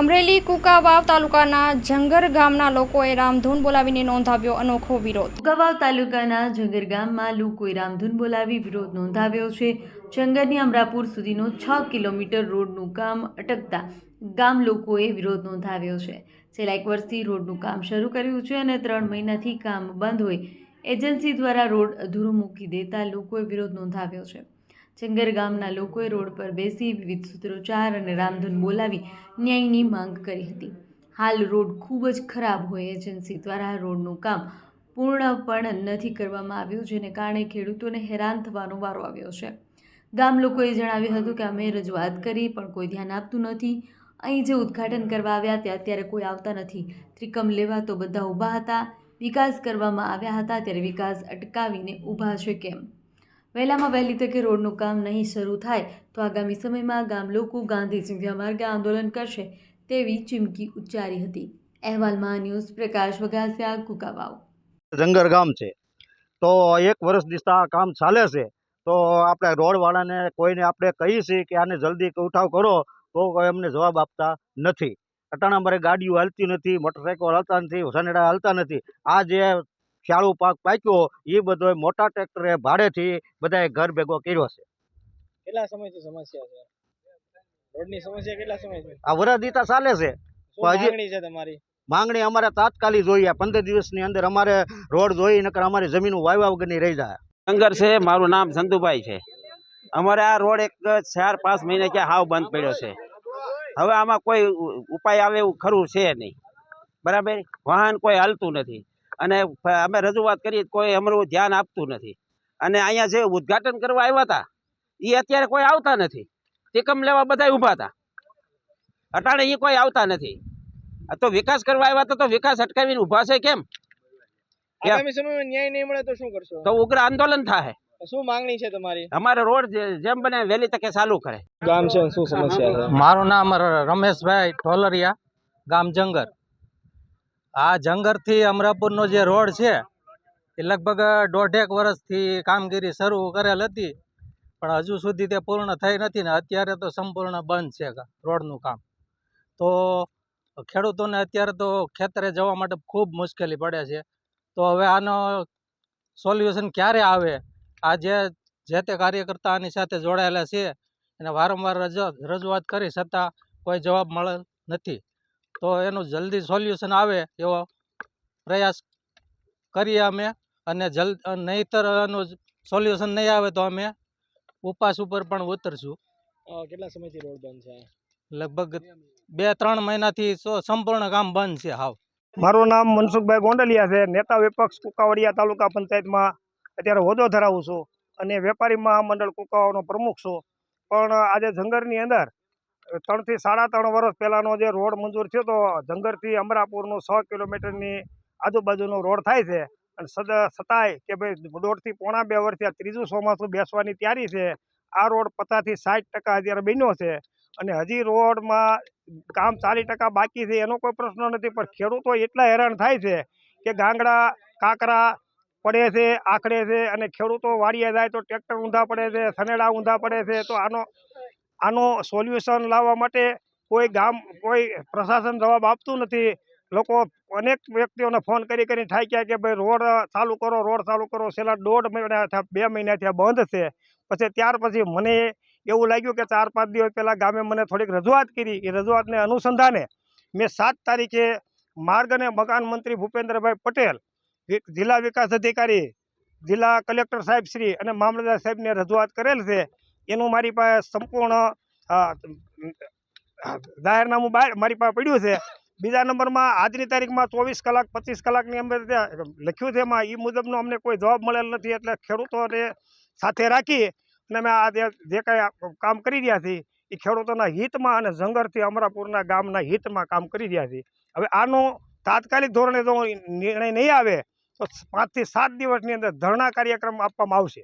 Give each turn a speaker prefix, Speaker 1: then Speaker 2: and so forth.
Speaker 1: અમરેલી કુકાવાવ તાલુકાના જંગર ગામના લોકોએ રામધૂન બોલાવીને નોંધાવ્યો અનોખો વિરોધ.
Speaker 2: કુકાવાવ તાલુકાના જંગર ગામમાં લોકોએ રામધૂન બોલાવી વિરોધ નોંધાવ્યો છે. જંગરની અમરાપુર સુધીનો છ કિલોમીટર રોડનું કામ અટકતા ગામ લોકોએ વિરોધ નોંધાવ્યો છે. છેલ્લા એક વર્ષથી રોડનું કામ શરૂ કર્યું છે અને ત્રણ મહિનાથી કામ બંધ હોય. એજન્સી દ્વારા રોડ અધૂરો મૂકી દેતા લોકોએ વિરોધ નોંધાવ્યો છે. જંગર ગામના લોકોએ રોડ પર બેસી વિવિધ સૂત્રોચ્ચાર અને રામધૂન બોલાવી ન્યાયની માંગ કરી હતી. હાલ રોડ ખૂબ જ ખરાબ હોય એજન્સી દ્વારા રોડનું કામ પૂર્ણપણ નથી કરવામાં આવ્યું, જેને કારણે ખેડૂતોને હેરાન થવાનો વારો આવ્યો છે. ગામ લોકોએ જણાવ્યું હતું કે, અમે રજૂઆત કરી, પણ કોઈ ધ્યાન આપતું નથી. અહીં જે ઉદ્ઘાટન કરવા આવ્યા ત્યાં અત્યારે કોઈ આવતા નથી. ત્રિકમ લેવા તો બધા ઊભા હતા. વિકાસ કરવામાં આવ્યા હતા, ત્યારે વિકાસ અટકાવીને ઊભા છે કેમ? વહેલામાં વહેલી તકે રોડનું કામ નહીં શરૂ થાય, તો આગામી સમયમાં ગામ લોકો ગાંધી ચિંધ્યા માર્ગે આંદોલન કરશે તેવી ચીમકી ઉચ્ચારી હતી. અહેવાલમાં ન્યૂઝ પ્રકાશ વગાસિયા કુકાવાવ.
Speaker 3: જંગર ગામ છે. તો એક વર્ષ દિશા કામ ચાલે છે. તો આપણે રોડવાળાને કોઈને આપણે કહીએ છીએ કે આને જલ્દી ઉઠાવ કરો, તો અમને જવાબ આપતા નથી. અટાણા અમારે ગાડીઓ હાલતી નથી મોટરસાઇકલ હાલતા નથી સનેડા હાલતા નથી. આ જે શાળુ પાક પાક્યો એ બધો મોટા ટ્રેક્ટરે ભાડેથી બધાએ ઘર ભેગો કર્યો છે.
Speaker 4: કેટલા સમયથી સમસ્યા છે? રોડની સમસ્યા કેટલા સમયથી?
Speaker 3: આ વરસીતા ચાલે છે. હજી-
Speaker 4: માંગણી છે તમારી?
Speaker 3: માંગણી અમારે તાત્કાલિક જોઈએ. પંદર દિવસની અંદર અમારે રોડ જોઈ નકર અમારી જમીન વાવ્યા વગરની રહી જાય.
Speaker 5: ડંગર છે મારું નામ સંતુભાઈ છે. અમારે આ રોડ એક ચાર પાંચ મહિને ક્યાં હાવ બંધ પડ્યો છે. હવે આમાં કોઈ ઉપાય આવે એવું ખરું છે નહીં. બરાબર? વાહન કોઈ હાલતું નથી. અને અમે રજૂઆત કરીએ કોઈ અમારું ધ્યાન આપતું નથી. અને અહીંયા જે ઉદ્ઘાટન કરવા આવ્યા હતા એ અત્યારે કોઈ આવતા નથી. ટેકમ લેવા બધા ઊભા હતા. અટાણે એ કોઈ આવતા નથી. આ તો વિકાસ કરવા આવ્યા હતા તો વિકાસ અટકાવીને ઊભા છે કેમ?
Speaker 4: આગામી સમયમાં ન્યાય નહીં મળે તો શું કરશો?
Speaker 5: તો ઉગ્ર આંદોલન થાય
Speaker 4: શું માંગણી છે તમારી?
Speaker 5: અમારે રોડ જે- જેમ બને વહેલી તકે ચાલુ કરે.
Speaker 4: ગામ છે શું સમસ્યા છે?
Speaker 6: મારું નામ રમેશભાઈ ઢોલરિયા ગામ જંગર. આ જંગરથી અમરાપુરનો જે રોડ છે, એ લગભગ દોઢેક વર્ષથી કામગીરી શરૂ કરેલ હતી. પણ હજુ સુધી તે પૂર્ણ થઈ નથી ને અત્યારે તો સંપૂર્ણ બંધ છે રોડનું કામ. તો ખેડૂતોને અત્યારે તો ખેતરે જવા માટે ખૂબ મુશ્કેલી પડે છે. તો હવે આનો સોલ્યુશન ક્યારે આવે? આ જે જે તે કાર્યકર્તા આની સાથે જોડાયેલા છે, એને વારંવાર રજૂઆત કરી છતાં કોઈ જવાબ મળે નથી. તો એનું જલ્દી સોલ્યુશન આવે એવો પ્રયાસ કરીએ અમે. અને જલ નહીતર એનું સોલ્યુશન નહીં આવે તો અમે ઉપવાસ ઉપર પણ ઉતરશું.
Speaker 4: કેટલા સમયથી રોડ બંધ છે?
Speaker 6: લગભગ બે ત્રણ મહિનાથી સો- સંપૂર્ણ કામ બંધ છે હાવ.
Speaker 7: મારું નામ મનસુખભાઈ ગોંડલિયા છે. નેતા વિપક્ષ કુકાવડિયા તાલુકા પંચાયતમાં અત્યારે હોદ્દો ધરાવું છું. અને વેપારી મહામંડળ કુકાવાનો પ્રમુખ છું. પણ આજે જંગરની અંદર ત્રણથી સાડા ત્રણ વર્ષ પહેલાંનો જે રોડ મંજૂર થયો તો જંગરથી અમરાપુરનું સો કિલોમીટરની આજુબાજુનો રોડ થાય છે. અને સદ છતાંય કે ભાઈ દોઢથી પોણા બે વર્ષથી આ ત્રીજું ચોમાસું બેસવાની તૈયારી છે. આ રોડ પચાસથી સાઠ ટકા અત્યારે બન્યો છે. અને હજી રોડમાં કામ ચાલીસ ટકા બાકી છે, એનો કોઈ પ્રશ્ન નથી, પણ ખેડૂતો એટલા હેરાન થાય છે કે ગાંગડા, કાંકરા પડે છે, આખડે છે અને ખેડૂતો વાળીએ જાય તો ટ્રેક્ટર ઊંધા પડે છે, સનેડા ઊંધા પડે છે, તો આનો આનો સોલ્યુશન લાવવા માટે કોઈ ગામ, કોઈ પ્રશાસન જવાબ આપતું નથી. લોકો અનેક વ્યક્તિઓને ફોન કરી કરી ગયા કે ભાઈ રોડ ચાલુ કરો, રોડ ચાલુ કરો. છેલ્લા દોઢ મહિના થયા, બે મહિના થયા બંધ છે. પછી ત્યાર પછી મને એવું લાગ્યું કે ચાર પાંચ દિવસ પહેલાં ગામે મને થોડીક રજૂઆત કરી. એ રજૂઆતને અનુસંધાને મેં સાત તારીખે માર્ગ અને મકાન મંત્રી ભૂપેન્દ્રભાઈ પટેલ જિલ્લા વિકાસ અધિકારી, જિલ્લા કલેક્ટર સાહેબ શ્રી અને મામલતદાર સાહેબને રજૂઆત કરેલ છે. એનું મારી પાસે સંપૂર્ણ જાહેરનામું બહાર મારી પાસે પડ્યું છે. બીજા નંબરમાં આજની તારીખમાં ચોવીસ કલાક, પચીસ કલાકની અંદર લખ્યું છે, એમાં એ મુજબનો અમને કોઈ જવાબ મળેલ નથી, એટલે ખેડૂતોને સાથે રાખી અને અમે આ જે કાંઈ કામ કરી રહ્યા છીએ એ ખેડૂતોના હિતમાં અને જંગરથી અમરાપુરના ગામના હિતમાં કામ કરી રહ્યા છીએ. હવે આનો તાત્કાલિક ધોરણે જો નિર્ણય નહીં આવે, તો પાંચથી સાત દિવસની અંદર ધરણા કાર્યક્રમ આપવામાં આવશે.